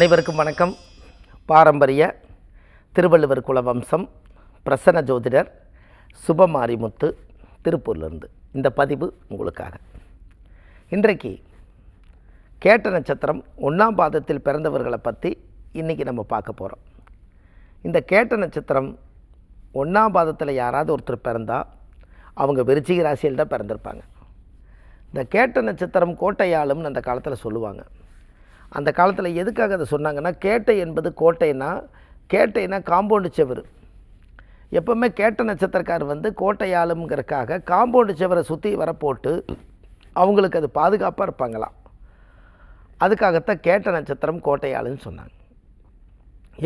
அனைவருக்கும் வணக்கம். பாரம்பரிய திருவள்ளுவர் குல வம்சம் பிரசன்ன ஜோதிடர் சுபமாரிமுத்து திருப்பூர்லேருந்து இந்த பதிவு உங்களுக்காக. இன்றைக்கு கேட்ட நட்சத்திரம் ஒன்றாம் பாதத்தில் பிறந்தவர்களை பற்றி இன்றைக்கி நம்ம பார்க்க போகிறோம் இந்த கேட்ட நட்சத்திரம் ஒன்றாம் பாதத்தில் யாராவது ஒருத்தர் பிறந்தால் அவங்க விருச்சிக ராசியில் தான் பிறந்திருப்பாங்க. இந்த கேட்ட நட்சத்திரம் கோட்டையாளும்னு அந்த காலத்தில் சொல்லுவாங்க. அந்த காலத்தில் எதுக்காக அதை சொன்னாங்கன்னா கேட்டை என்பது கோட்டைனா கேட்டைனா காம்பவுண்டு செவர். எப்போவுமே கேட்ட நட்சத்திரக்கார் வந்து கோட்டையாளுங்கிறதுக்காக காம்பவுண்டு செவரை சுற்றி வர போட்டு அவங்களுக்கு அது பாதுகாப்பாக இருப்பாங்களாம். அதுக்காகத்தான் கேட்ட நட்சத்திரம் கோட்டையாளுன்னு சொன்னாங்க.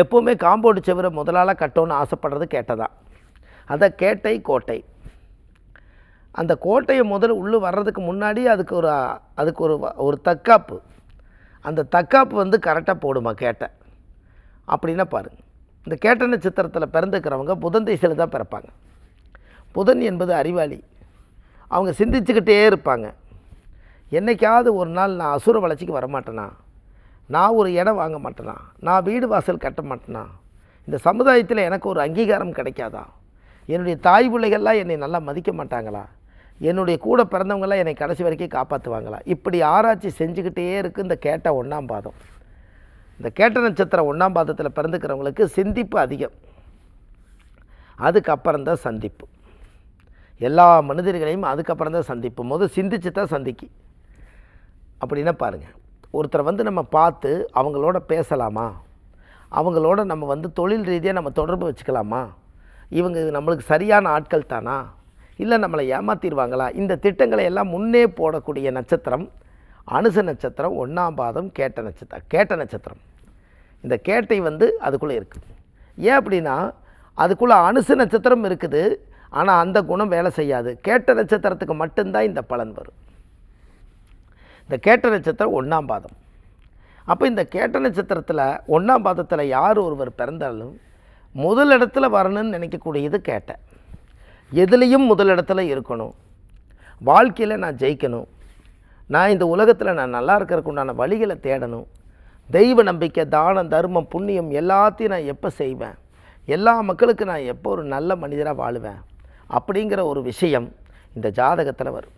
எப்போவுமே காம்பவுண்டு செவரை முதலாளாக கட்டணும்னு ஆசைப்படுறது கேட்டதான் அதை கேட்டை கோட்டை. அந்த கோட்டையை முதல்ல உள்ளே வர்றதுக்கு முன்னாடி அதுக்கு ஒரு அதுக்கு ஒரு ஒரு தற்காப்பு. அந்த தற்காப்பு வந்து கரெக்டாக போடுமா கேட்டேன் அப்படின்னா பாருங்கள் இந்த கேட்ட நட்சத்திரத்தில் பிறந்துக்கிறவங்க புதன் திசையில் தான் பிறப்பாங்க. புதன் என்பது அறிவாளி. அவங்க சிந்திச்சுக்கிட்டே இருப்பாங்க. என்னைக்காவது ஒரு நாள் நான் அசுர வளர்ச்சிக்கு வரமாட்டேனா நான் ஒரு இடம் வாங்க மாட்டேனா? நான் வீடு வாசல் கட்ட மாட்டேனா? இந்த சமுதாயத்தில் எனக்கு ஒரு அங்கீகாரம் கிடைக்காதா? என்னுடைய தாய் பிள்ளைகள்லாம் என்னை நல்லா மதிக்க மாட்டாங்களா? என்னுடைய கூட பிறந்தவங்களாம் என்னை கடைசி வரைக்கும் காப்பாற்றுவாங்களா? இப்படி ஆராய்ச்சி செஞ்சுக்கிட்டே இருக்குது இந்த கேட்ட ஒன்றாம் பாதம். இந்த கேட்ட நட்சத்திரம் ஒன்றாம் பாதத்தில் பிறந்துக்கிறவங்களுக்கு சிந்திப்பு அதிகம். அதுக்கப்புறம் தான் சந்திப்பு. எல்லா மனிதர்களையும் அதுக்கப்புறம் தான் சந்திப்பு. முதல் சிந்திச்சு தான் சந்திக்கு. அப்படின்னா பாருங்கள் ஒருத்தரை வந்து நம்ம பார்த்து அவங்களோட பேசலாமா? அவங்களோட நம்ம வந்து தொழில் ரீதியாக நம்ம தொடர்பு வச்சுக்கலாமா? இவங்க நம்மளுக்கு சரியான ஆட்கள் தானா? இல்லை நம்மளை ஏமாத்திடுவாங்களா? இந்த திட்டங்களை எல்லாம் முன்னே போடக்கூடிய நட்சத்திரம் அனுச நட்சத்திரம் ஒன்றாம் பாதம் கேட்ட நட்சத்திரம் கேட்ட நட்சத்திரம். இந்த கேட்டை வந்து அதுக்குள்ளே இருக்குது ஏன் அப்படின்னா அதுக்குள்ளே அனுச நட்சத்திரம் இருக்குது ஆனால் அந்த குணம் வேலை செய்யாது. கேட்ட நட்சத்திரத்துக்கு மட்டும்தான் இந்த பலன் வரும். இந்த கேட்ட நட்சத்திரம் ஒன்றாம் பாதம். அப்போ இந்த கேட்ட நட்சத்திரத்தில் ஒன்றாம் பாதத்தில் யார் ஒருவர் பிறந்தாலும் முதல் இடத்துல வரணும்னு நினைக்கக்கூடியது கேட்ட. எதுலேயும் முதலிடத்துல இருக்கணும். வாழ்க்கையில் நான் ஜெயிக்கணும். நான் இந்த உலகத்தில் நான் நல்லா இருக்கிறதுக்கு உண்டான வழிகளை தேடணும். தெய்வ நம்பிக்கை தானம் தர்மம் புண்ணியம் எல்லாத்தையும் நான் எப்போ செய்வேன்? எல்லா மக்களுக்கும் நான் எப்போ ஒரு நல்ல மனிதராக வாழுவேன்? அப்படிங்கிற ஒரு விஷயம் இந்த ஜாதகத்தில் வரும்.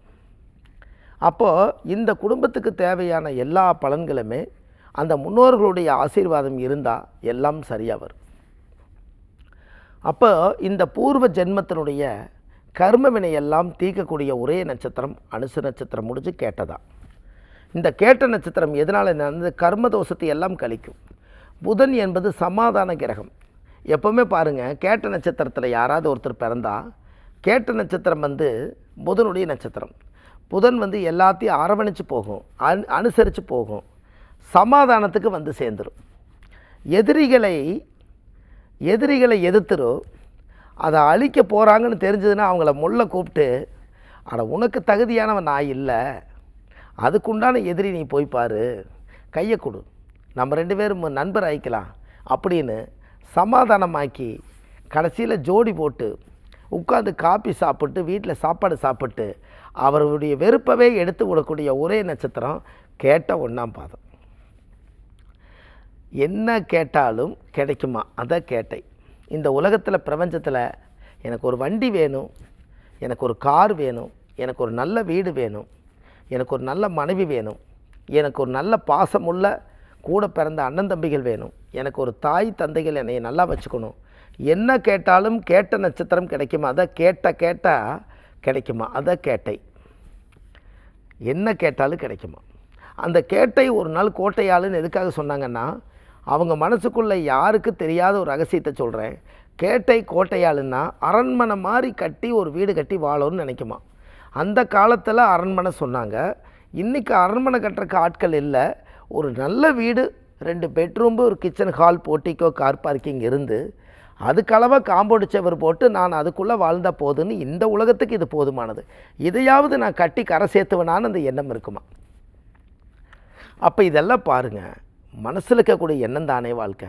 அப்போது இந்த குடும்பத்துக்கு தேவையான எல்லா பலன்களுமே அந்த முன்னோர்களுடைய ஆசீர்வாதம் இருந்தால் எல்லாம் சரியாக வரும். அப்போ இந்த பூர்வ ஜென்மத்தினுடைய கர்ம வினையெல்லாம் தீர்க்கக்கூடிய ஒரே நட்சத்திரம் அனுசு நட்சத்திரம் முடிஞ்சு கேட்டதா. இந்த கேட்ட நட்சத்திரம் எதனால் அந்த கர்ம தோஷத்தை எல்லாம் கழிக்கும். புதன் என்பது சமாதான கிரகம். எப்போவுமே பாருங்கள் கேட்ட நட்சத்திரத்தில் யாராவது ஒருத்தர் பிறந்தா கேட்ட நட்சத்திரம் வந்து புதனுடைய நட்சத்திரம். புதன் வந்து எல்லாத்தையும் அரவணைச்சு போகும் அனு அனுசரித்து போகும். சமாதானத்துக்கு வந்து சேர்ந்துடும் எதிரிகளை எதிரிகளை எதிர்த்துரு அதை அழிக்க போகிறாங்கன்னு தெரிஞ்சதுன்னா அவங்கள முள்ள கூப்பிட்டு ஆனால் உனக்கு தகுதியானவன் நான் இல்லை. அதுக்குண்டான எதிரி நீ போய் பாரு. கையை கொடு. நம்ம ரெண்டு பேரும் நண்பர் ஆயிக்கலாம். அப்படின்னு சமாதானமாக்கி கடைசியில் ஜோடி போட்டு உட்காந்து காப்பி சாப்பிட்டு வீட்டில் சாப்பாடு சாப்பிட்டு அவருடைய வெறுப்பவே எடுத்து விடக்கூடிய ஒரே நட்சத்திரம் கேட்ட ஒன்றாம் பாதம். என்ன கேட்டாலும் கிடைக்குமா? அதை கேட்டை இந்த உலகத்தில் பிரபஞ்சத்தில் எனக்கு ஒரு வண்டி வேணும் எனக்கு ஒரு கார் வேணும் எனக்கு ஒரு நல்ல வீடு வேணும் எனக்கு ஒரு நல்ல மனைவி வேணும் எனக்கு ஒரு நல்ல பாசமுள்ள கூட பிறந்த அண்ணன் தம்பிகள் வேணும் எனக்கு ஒரு தாய் தந்தைகள் என்னை நல்லா வச்சுக்கணும். என்ன கேட்டாலும் கேட்ட நட்சத்திரம் கிடைக்குமா? அதை கேட்ட கேட்டால் கிடைக்குமா? அதை கேட்டை என்ன கேட்டாலும் கிடைக்குமா? அந்த கேட்டை ஒரு நாள் கோட்டையாளுன்னு எதுக்காக சொன்னாங்கன்னா அவங்க மனசுக்குள்ளே யாருக்கு தெரியாத ஒரு ரகசியத்தை சொல்கிறேன் கேட்டை கோட்டையாளுன்னா அரண்மனை மாதிரி கட்டி ஒரு வீடு கட்டி வாழணும்னு நினைக்குமா? அந்த காலத்தில் அரண்மனை சொன்னாங்க. இன்றைக்கி அரண்மனை கட்டுறக்கு ஆட்கள் இல்லை. ஒரு நல்ல வீடு ரெண்டு பெட்ரூம்பு ஒரு kitchen hall portico car parking இருந்து அதுக்களவாக காம்பவுண்ட் செவர் போட்டு நான் அதுக்குள்ளே வாழ்ந்தால் போதுன்னு இந்த உலகத்துக்கு இது போதுமானது. இதையாவது நான் கட்டி கரை சேர்த்துவேனான்னு அந்த எண்ணம் இருக்குமா? அப்போ இதெல்லாம் பாருங்கள் மனசில் இருக்கக்கூடிய எண்ணம் தானே வாழ்க்கை.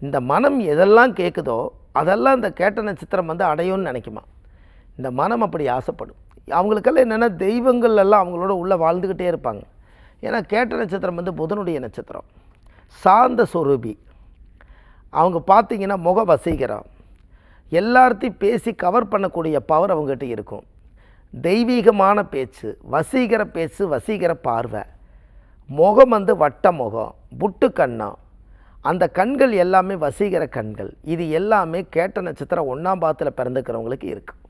இந்த மனம் எதெல்லாம் கேட்குதோ அதெல்லாம் இந்த கேட்ட நட்சத்திரம் வந்து அடையும்னு நினைக்குமா? இந்த மனம் அப்படி ஆசைப்படும். அவங்களுக்கெல்லாம் என்னென்னா தெய்வங்கள் எல்லாம் அவங்களோட உள்ளே வாழ்ந்துக்கிட்டே இருப்பாங்க. ஏன்னா கேட்ட நட்சத்திரம் வந்து புதனுடைய நட்சத்திரம். சாந்த சொரூபி. அவங்க பார்த்தீங்கன்னா முக வசீகரம். எல்லார்த்தையும் பேசி கவர் பண்ணக்கூடிய பவர் அவங்ககிட்ட இருக்கும். தெய்வீகமான பேச்சு வசீகர பேச்சு வசீகர பார்வை. முகம் வந்து வட்ட முகம் புட்டு கண்ணம் அந்த கண்கள் எல்லாமே வசீகர கண்கள். இது எல்லாமே கேட்ட நட்சத்திரம் ஒன்றாம் பாதத்தில் பிறந்துக்கிறவங்களுக்கு இருக்குது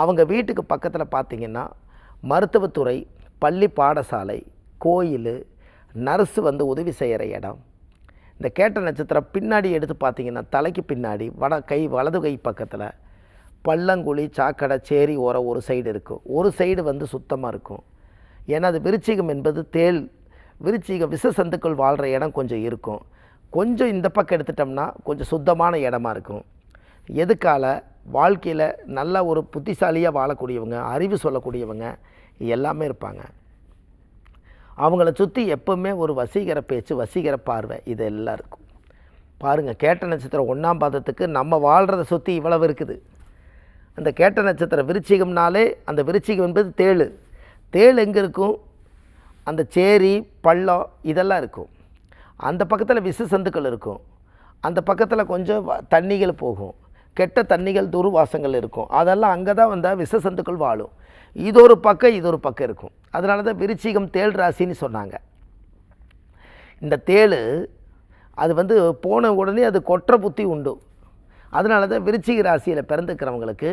அவங்க வீட்டுக்கு பக்கத்தில் பார்த்தீங்கன்னா மருத்துவத்துறை பள்ளி பாடசாலை கோயில் நர்ஸு வந்து உதவி செய்கிற இடம். இந்த கேட்ட நட்சத்திரம் பின்னாடி எடுத்து பார்த்தீங்கன்னா தலைக்கு பின்னாடி வட கை வலது கை பக்கத்தில் பள்ளங்குழி சாக்கடை சேரி ஓரம் ஒரு சைடு இருக்கும் ஒரு சைடு வந்து சுத்தமாக இருக்கும். ஏன்னா அது விருச்சிகம் என்பது தேள் விருச்சிகம் விஷ சந்துக்கள் வாழ்கிற இடம் கொஞ்சம் இருக்கும். கொஞ்சம் இந்த பக்கம் எடுத்துட்டோம்னா கொஞ்சம் சுத்தமான இடமா இருக்கும். எதுக்கால? வாழ்க்கையில் நல்ல ஒரு புத்திசாலியாக வாழக்கூடியவங்க அறிவு சொல்லக்கூடியவங்க எல்லாமே இருப்பாங்க. அவங்கள சுற்றி எப்பவுமே ஒரு வசீகர பேச்சு வசீகர பார்வை இது எல்லாம் இருக்கும். பாருங்கள் கேட்ட நட்சத்திரம் ஒன்றாம் பாதத்துக்கு நம்ம வாழ்கிறத சுற்றி இவ்வளவு இருக்குது. அந்த கேட்ட நட்சத்திரம் விருச்சிகம்னாலே அந்த விருச்சிகம் என்பது தேள். தேள் எங்கே இருக்கும்? அந்த சேரி பள்ளம் இதெல்லாம் இருக்கும். அந்த பக்கத்தில் விசு சந்துக்கள் இருக்கும். அந்த பக்கத்தில் கொஞ்சம் தண்ணிகள் போகும். கெட்ட தண்ணிகள் துர்வாசங்கள் இருக்கும். அதெல்லாம் அங்கே தான் வந்தால் விஷ சந்துக்கள் வாழும். இது ஒரு பக்கம் இது ஒரு பக்கம் இருக்கும். அதனால தான் விருச்சிகம் தேள் ராசின்னு சொன்னாங்க. இந்த தேள் அது வந்து போன உடனே அது கொற்ற புத்தி உண்டு. அதனால தான் விருச்சிக ராசியில் பிறந்துக்கிறவங்களுக்கு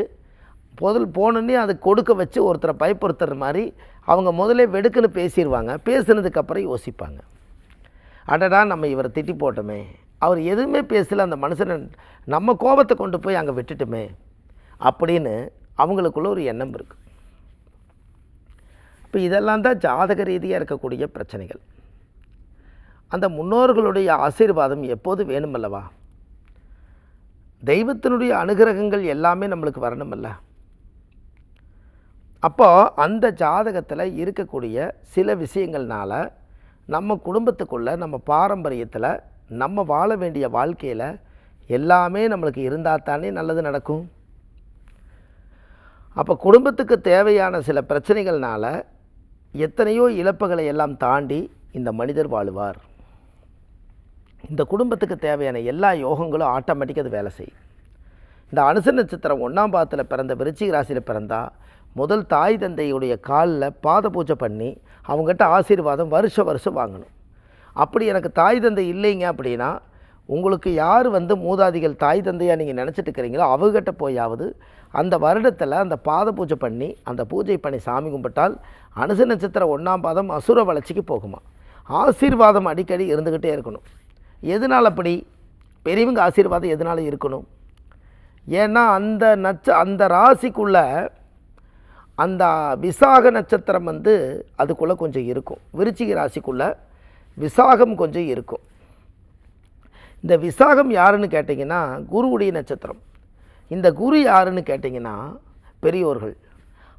முதல் போனோடனே அது கொடுக்க வச்சு ஒருத்தரை பயப்படுத்துகிற மாதிரி அவங்க முதல்ல வெடுக்குன்னு பேசிடுவாங்க பேசுனதுக்கப்புறம் யோசிப்பாங்க. அடடா நம்ம இவரை திட்டி போட்டோமே. அவர் எதுவுமே பேசல அந்த மனுஷனை நம்ம கோபத்தை கொண்டு போய் அங்கே விட்டுட்டுமே. அப்படின்னு அவங்களுக்குள்ள ஒரு எண்ணம் இருக்குது இப்போ இதெல்லாம் தான் ஜாதக ரீதியாக இருக்கக்கூடிய பிரச்சனைகள். அந்த முன்னோர்களுடைய ஆசீர்வாதம் எப்போது வேணுமல்லவா? தெய்வத்தினுடைய அனுகிரகங்கள் எல்லாமே நம்மளுக்கு வரணுமல்ல. அப்போது அந்த ஜாதகத்தில் இருக்கக்கூடிய சில விஷயங்கள்னால நம்ம குடும்பத்துக்குள்ள நம்ம பாரம்பரியத்தில் நம்ம வாழ வேண்டிய வாழ்க்கையில் எல்லாமே நம்மளுக்கு இருந்தால் தானே நல்லது நடக்கும். அப்போ குடும்பத்துக்கு தேவையான சில பிரச்சனைகள்னால எத்தனையோ இழப்புகளை எல்லாம் தாண்டி இந்த மனிதர் வாழுவார். இந்த குடும்பத்துக்கு தேவையான எல்லா யோகங்களும் ஆட்டோமேட்டிக்காக அது வேலை செய்யும். இந்த அனுச நட்சத்திரம் ஒன்றாம் பாதத்தில் பிறந்த விருச்சிக ராசியில் பிறந்தா முதல் தாய் தந்தையுடைய காலில் பாத பூஜை பண்ணி அவங்ககிட்ட ஆசீர்வாதம் வருஷ வருஷம் வாங்கணும். அப்படி எனக்கு தாய் தந்தை இல்லைங்க அப்படின்னா உங்களுக்கு யார் வந்து மூதாதிகள் தாய் தந்தையாக நீங்கள் நினச்சிட்டு இருக்கிறீங்களோ அவங்ககிட்ட போயாவது அந்த வருடத்தில் அந்த பாத பூஜை பண்ணி அந்த பூஜை பண்ணி சாமி கும்பிட்டால் அனுச நட்சத்திரம் ஒன்றாம் பாதம் அசுர வளர்ச்சிக்கு போகுமா? ஆசீர்வாதம் அடிக்கடி இருந்துக்கிட்டே இருக்கணும். எதனால் அப்படி? பெரியவங்க ஆசீர்வாதம் எதனால் இருக்கணும்? ஏன்னா அந்த நட்ச அந்த ராசிக்குள்ள அந்த விசாக நட்சத்திரம் வந்து அதுக்குள்ளே கொஞ்சம் இருக்கும். விருச்சிக ராசிக்குள்ள விசாகம் கொஞ்சம் இருக்கும். இந்த விசாகம் யாருன்னு கேட்டிங்கன்னா குருவுடைய நட்சத்திரம். இந்த குரு யாருன்னு கேட்டிங்கன்னா பெரியோர்கள்.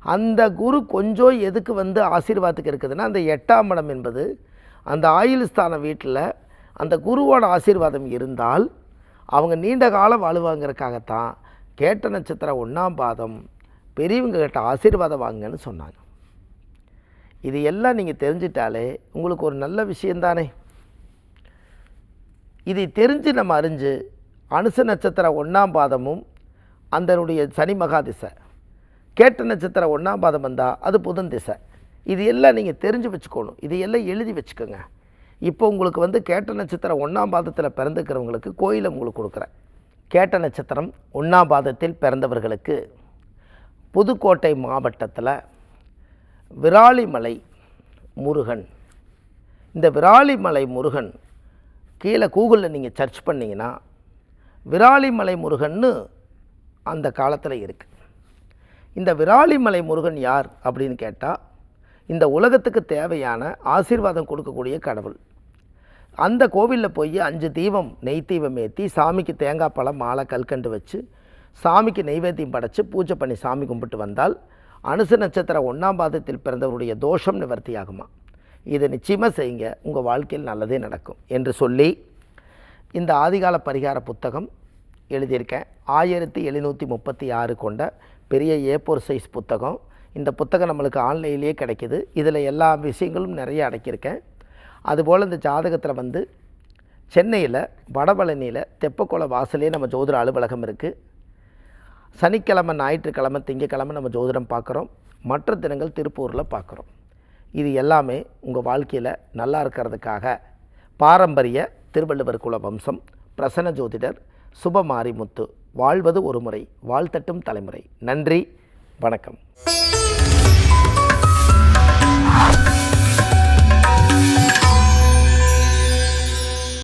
அந்த குரு கொஞ்சம் எதுக்கு வந்து ஆசீர்வாதத்துக்கு இருக்குதுன்னா அந்த எட்டாம் இடம் என்பது அந்த ஆயுள் ஸ்தான வீட்டில் அந்த குருவோட ஆசீர்வாதம் இருந்தால் அவங்க நீண்ட காலம் வாழுவாங்கிறதுக்காகத்தான் கேட்ட நட்சத்திரம் ஒன்றாம் பாதம் பெரியவங்க கிட்ட ஆசீர்வாதம் வாங்குங்கன்னு சொன்னாங்க. இது எல்லாம் நீங்கள் தெரிஞ்சிட்டாலே உங்களுக்கு ஒரு நல்ல விஷயந்தானே இதை தெரிஞ்சு நம்ம அறிஞ்சு அனுச நட்சத்திரம் ஒன்றாம் பாதமும் அந்தனுடைய சனி மகா திசை. கேட்ட நட்சத்திரம் ஒன்றாம் பாதம் வந்தால் அது புதன் திசை. இது எல்லாம் நீங்கள் தெரிஞ்சு வச்சுக்கணும். இது எல்லாம் எழுதி வச்சுக்கோங்க. இப்போ உங்களுக்கு வந்து கேட்ட நட்சத்திரம் ஒன்றாம் பாதத்தில் பிறந்துக்கிறவங்களுக்கு கோயிலை உங்களுக்கு கொடுக்குறேன். கேட்ட நட்சத்திரம் ஒன்றாம் பாதத்தில் பிறந்தவர்களுக்கு புதுக்கோட்டை மாவட்டத்தில் விராலிமலை முருகன். இந்த விராலிமலை முருகன் கீழே கூகுளில் நீங்கள் சர்ச் பண்ணிங்கன்னா விராலிமலை முருகன்னு அந்த காலத்தில் இருக்குது இந்த விராலிமலை முருகன் யார் அப்படின்னு கேட்டால் இந்த உலகத்துக்கு தேவையான ஆசீர்வாதம் கொடுக்கக்கூடிய கடவுள். அந்த கோவிலில் போய் அஞ்சு தீபம் நெய் தீபம் ஏற்றி சாமிக்கு தேங்காய் பழம் மாலை கல்கண்டு வச்சு சாமிக்கு நெய்வேத்தியம் படைச்சு பூஜை பண்ணி சாமி கும்பிட்டு வந்தால் அனுச நட்சத்திரம் ஒன்றாம் பாதத்தில் பிறந்தவருடைய தோஷம் நிவர்த்தியாகுமா? இதை நிச்சயமாக செய்யுங்க. உங்கள் வாழ்க்கையில் நல்லதே நடக்கும் என்று சொல்லி இந்த ஆதிகால பரிகார புத்தகம் எழுதியிருக்கேன். ஆயிரத்தி எழுநூற்றி முப்பத்தி ஆறு கொண்ட பெரிய ஏப்போர் சைஸ் புத்தகம். இந்த புத்தகம் நம்மளுக்கு ஆன்லைன்லேயே கிடைக்கிது. இதில் எல்லா விஷயங்களும் நிறைய அடக்கியிருக்கேன். அதுபோல் இந்த ஜாதகத்தில் வந்து சென்னையில் வடபழனியில் தெப்பக்குள வாசலே நம்ம ஜோதிட அலுவலகம் இருக்குது சனிக்கிழமை ஞாயிற்றுக்கிழமை திங்கக்கிழமை நம்ம ஜோதிடம் பார்க்குறோம் மற்ற தினங்கள் திருப்பூரில் பார்க்குறோம் இது எல்லாமே உங்கள் வாழ்க்கையில் நல்லா இருக்கிறதுக்காக. பாரம்பரிய திருவள்ளுவர் குல வம்சம் பிரசன்ன ஜோதிடர் சுபமாரிமுத்து. வாழ்வது ஒரு முறை வாழ்த்தட்டும் தலைமுறை. நன்றி வணக்கம்.